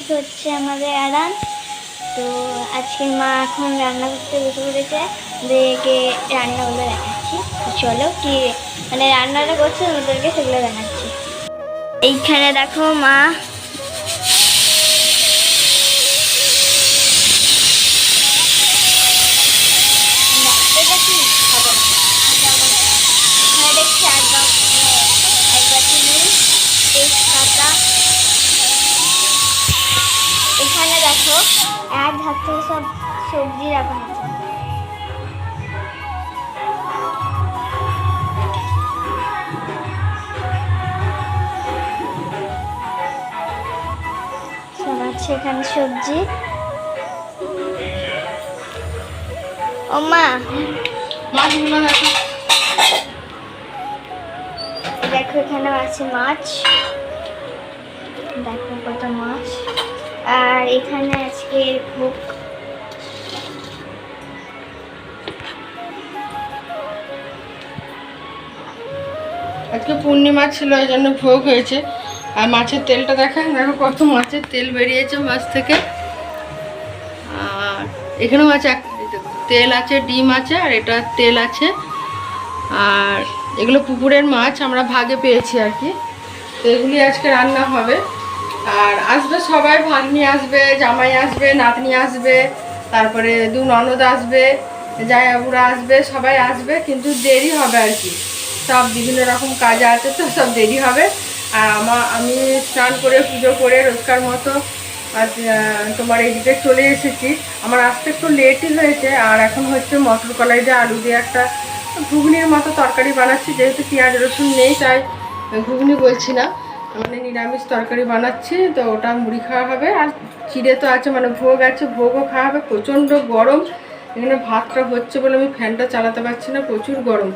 আজকে হচ্ছে আমাদের আরাম। তো আজকে মা এখন রান্না করতে বসে পড়েছে। দেখে রান্নাগুলো দেখাচ্ছি। চলো কি মানে রান্নাটা করছে, ওদেরকে সেগুলো দেখাচ্ছি। এইখানে দেখো মা দেখো, এক হাত থেকে সব সবজি রাখা আছে সবজি। ও মা। দেখো এখানে আছে মাছ। দেখো। আর এখানে আজকে ভোগ। আজকে পূর্ণিমা ছিল ওই জন্য ভোগ হয়েছে। আর মাছের তেলটা দেখেন, দেখো কত মাছের তেল বেরিয়েছে মাছ থেকে। আর এখানেও আছে এক তেল আছে, ডিম আছে, আর এটা তেল আছে। আর এগুলো পুকুরের মাছ, আমরা ভাগে পেয়েছি আর কি। তো এগুলি আজকে রান্না হবে। আর আসবে সবাই ভাগ্নি আসবে জামাই আসবে নাতনি আসবে তারপরে দু ননদ আসবে জায়াবুরা আসবে সবাই আসবে কিন্তু দেরি হবে আর কি। সব বিভিন্ন রকম কাজ আছে তো সব দেরি হবে। আর আমার আমি স্নান করে পুজো করে রোজকার মতো আহ, তোমার এদিকে চলে এসেছি। আমার আসতে একটু লেটই হয়েছে আর এখন হচ্ছে মটর কলাই দিয়ে আলু দিয়ে একটা ঘুগনির মতো তরকারি বানাচ্ছি যেহেতু পেঁয়াজ রসুন নেই তাই ঘুগনি বলছি না। মানে নিরামিষ তরকারি বানাচ্ছি তো ওটা মুড়ি খাওয়া হবে। আর চিড়ে তো আছে মানে ভোগ আছে ভোগও খাওয়া হবে। প্রচণ্ড গরম এখানে ভাতটা হচ্ছে বলে আমি ফ্যানটা চালাতে পারছি না প্রচুর গরম।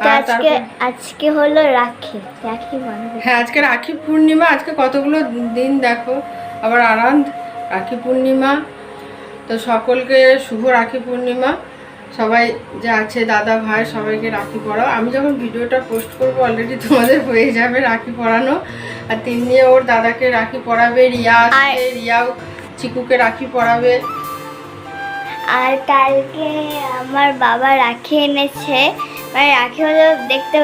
আর আজকে তারপর আজকে হলো রাখি রাখি হ্যাঁ আজকে রাখি পূর্ণিমা আজকে কতগুলো দিন দেখো আবার আনন্দ রাখি পূর্ণিমা তো সকলকে শুভ রাখি পূর্ণিমা। সবাই যে আছে দাদা ভাই সবাইকে রাখি পরাও। আমি যখন ভিডিওটা পোস্ট করব অলরেডি তোমাদের হয়ে যাবে রাখি পরানো। আর তিন ওর দাদাকে রাখি পরাবে রিয়া আসবে রিয়াও চিকুকে রাখি পরাবে। আর কালকে আমার বাবা রাখি এনেছে। মানে রাখি হলো দেখতে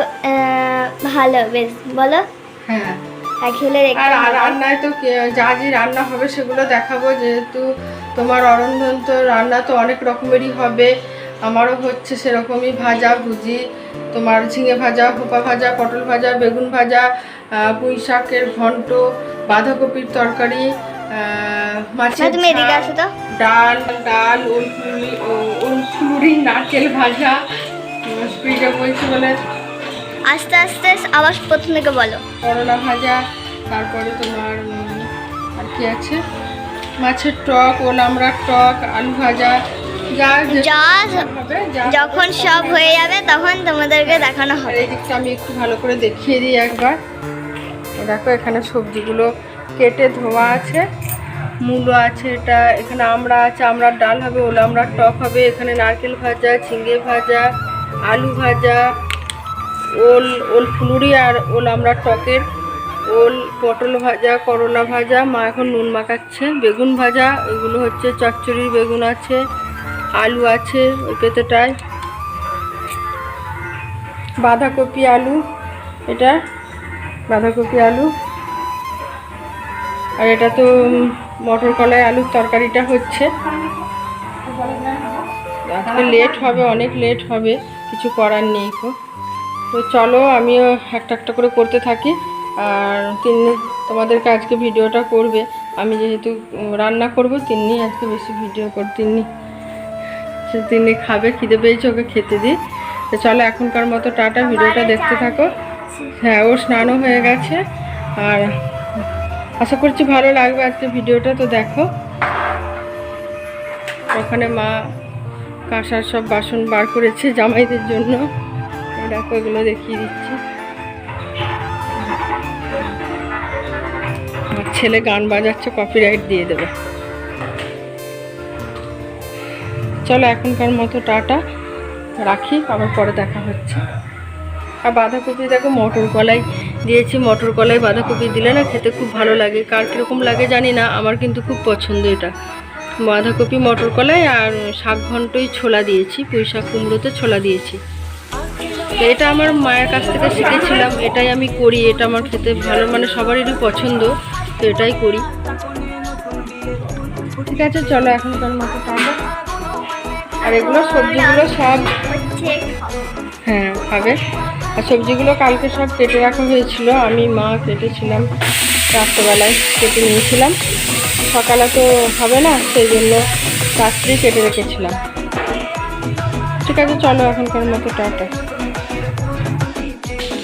ভালো বেশ বলো? হ্যাঁ। রাখি হলে আর রান্নায় তো যা যে রান্না হবে সেগুলো দেখাবো যেহেতু তোমার অরন্ধন তো রান্না তো অনেক রকমেরই হবে। আমারও হচ্ছে সেরকমই ভাজা ভুজি তোমার ঝিঙে ভাজা হোপা ভাজা পটল ভাজা বেগুন ভাজা পুঁই শাকের ঘন্ট বাঁধাকপির তরকারি মাছের তো। ডাল ডাল ওলফুলি ওলফুলুরি নারকেল ভাজা স্পিডে বলছি বলে। আস্তে আস্তে আবার প্রথম থেকে বলো। করলা ভাজা তারপরে তোমার আর কি আছে? মাছের টক ওলামড়ার টক আলু ভাজা যা যখন সব হয়ে যাবে, তখন তোমাদেরকে দেখানো হবে। আমি একটু ভালো করে দেখিয়ে দিই একবার। দেখো, এখানে সবজিগুলো কেটে ধোয়া আছে। মূলো আছে এটা, এখানে আমড়া আছে আমড়ার ডাল হবে ওল আমড়ার টক হবে, এখানে নারকেল ভাজা ঝিঙ্গে ভাজা, আলু ভাজা, ওল ওল ফুলুরি আর ওল আমড়ার টকের। ওল, পটল ভাজা, করলা ভাজা, মা এখন নুন মাখাচ্ছে। বেগুন ভাজা, এগুলো হচ্ছে চচ্চড়ির বেগুন আছে। আলু আছে ওই পেতেটায় বাঁধাকপি আলু, এটা বাঁধাকপি আলু। আর এটা তো মটর কলাই আলুর তরকারিটা হচ্ছে। আজকে লেট হবে, অনেক লেট হবে, কিছু করার নেই তো। তো চলো, আমিও একটা একটা করে করতে থাকি। আর তিনি তোমাদেরকে আজকে ভিডিওটা করবে। আমি যেহেতু রান্না করব তিনি আজকে বেশি ভিডিও কর তিনি তিনি খাবে খিদে পেয়েছে ওকে খেতে দিই তো চলো এখনকার মতো টাটা ভিডিওটা দেখতে থাকো। হ্যাঁ ও স্নানও হয়ে গেছে। আর আশা করছি ভালো লাগবে আজকে ভিডিওটা তো দেখো। ওখানে মা কাঁসার সব বাসন বার করেছে জামাইদের জন্য। দেখো এগুলো দেখিয়ে দিচ্ছি। আমার ছেলে গান বাজাচ্ছে কপিরাইট দিয়ে দেবে। চলো এখনকার মতো টাটা রাখি, আবার পরে দেখা হচ্ছে। আর বাঁধাকপি দেখো মটর কলাই দিয়েছি, মটর কলাই বাঁধাকপি দিলে না খেতে খুব ভালো লাগে। কার কীরকম লাগে জানি না, আমার কিন্তু খুব পছন্দ এটা। বাঁধাকপি, মটর কলাই আর শাক ঘন্টই ছোলা দিয়েছি, পুঁই শাক কুমড়োতে ছোলা দিয়েছি। এটা আমার মায়ের কাছ থেকে শিখেছিলাম, এটাই আমি করি, এটা আমার খেতে ভালো মানে সবারই পছন্দ, তো এটাই করি। ঠিক আছে, চলো এখনকার মতো আর এগুলো সবজিগুলো সব হ্যাঁ খাবে। আর সবজিগুলো কালকে সব কেটে রাখা হয়েছিল। আমি, মা কেটেছিলাম রাত্রেবেলায়, কেটে নিয়েছিলাম। সকালে তো হবে না, সেই জন্য রাত্রেই কেটে রেখেছিলাম। ঠিক আছে, চলো এখনকার মতো টাটা।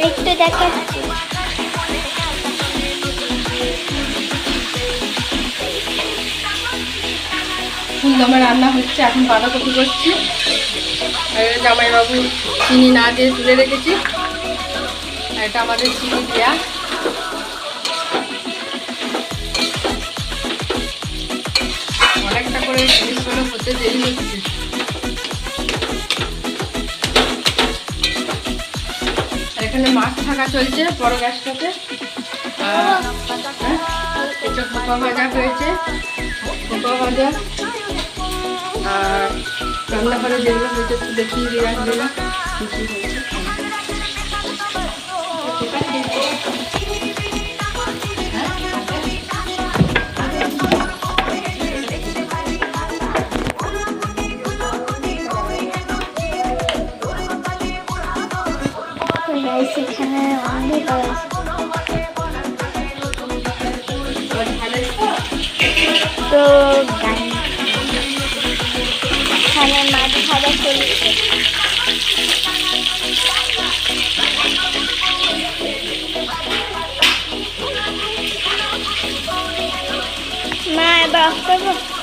একটু দেখাচ্ছি ফুলদমে রান্না হচ্ছে এখন বাঁধাকপি করছি। আর জামাইবাবু চিনি না দিয়ে তুলে রেখেছি। এটা আমাদের চিনি দেওয়া অনেকটা করে জিনিসগুলো হতে দেরি হচ্ছে। এখানে মাছ থাকা চলছে বড় গ্যাসটাতে। হ্যাঁ, ভাজা হয়েছে। খোপা ভাজা আর রান্নাঘরে যেগুলো হয়েছে একটু দেখিয়ে দিয়ে রাখবে। না কি হয়েছে তো গান মাছ ভাজা চলছে মা এবার অফ করব